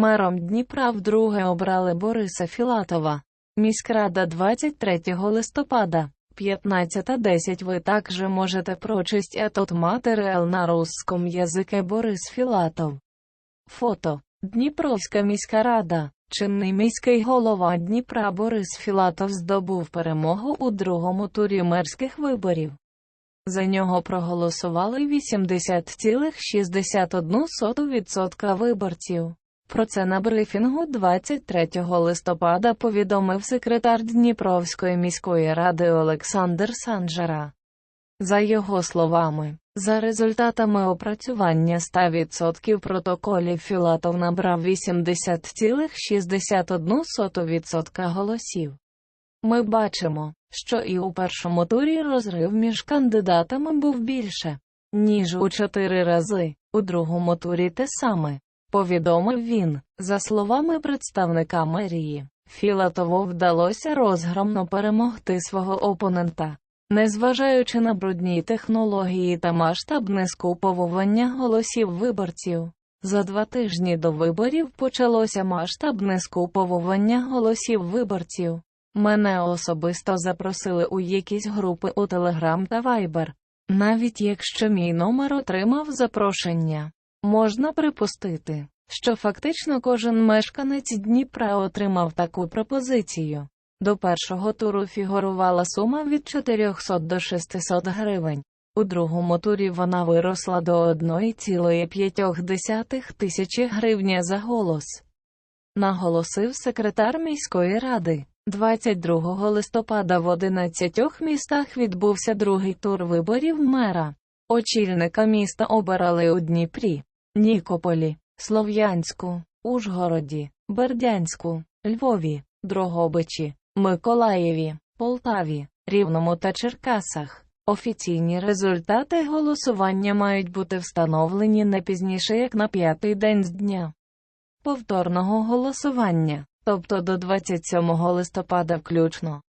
Мером Дніпра вдруге обрали Бориса Філатова. Міськрада 23 листопада, 15.10 Ви також можете прочесть этот матеріал на русском язике Борис Філатов. Фото. Дніпровська міська рада. Чинний міський голова Дніпра Борис Філатов здобув перемогу у другому турі мерських виборів. За нього проголосували 80,61% виборців. Про це на брифінгу 23 листопада повідомив секретар Дніпровської міської ради Олександр Санжара. За його словами, за результатами опрацювання 100% протоколів Філатов набрав 80,61% голосів. Ми бачимо, що і у першому турі розрив між кандидатами був більше, ніж у чотири рази, у другому турі те саме, повідомив він. За словами представника мерії, Філатову вдалося розгромно перемогти свого опонента. Незважаючи на брудні технології та масштабне скуповування голосів виборців, за два тижні до виборів почалося масштабне скуповування голосів виборців. Мене особисто запросили у якісь групи у Телеграм та Вайбер. Навіть якщо мій номер отримав запрошення, можна припустити, що фактично кожен мешканець Дніпра отримав таку пропозицію. До першого туру фігурувала сума від 400 до 600 гривень. У другому турі вона виросла до 1,5 тисячі гривня за голос. Наголосив секретар міської ради. 22 листопада в 11 містах відбувся другий тур виборів мера. Очільника міста обирали у Дніпрі, Нікополі, Слов'янську, Ужгороді, Бердянську, Львові, Дрогобичі, Миколаєві, Полтаві, Рівному та Черкасах. Офіційні результати голосування мають бути встановлені не пізніше як на п'ятий день з дня повторного голосування, тобто до 27 листопада включно.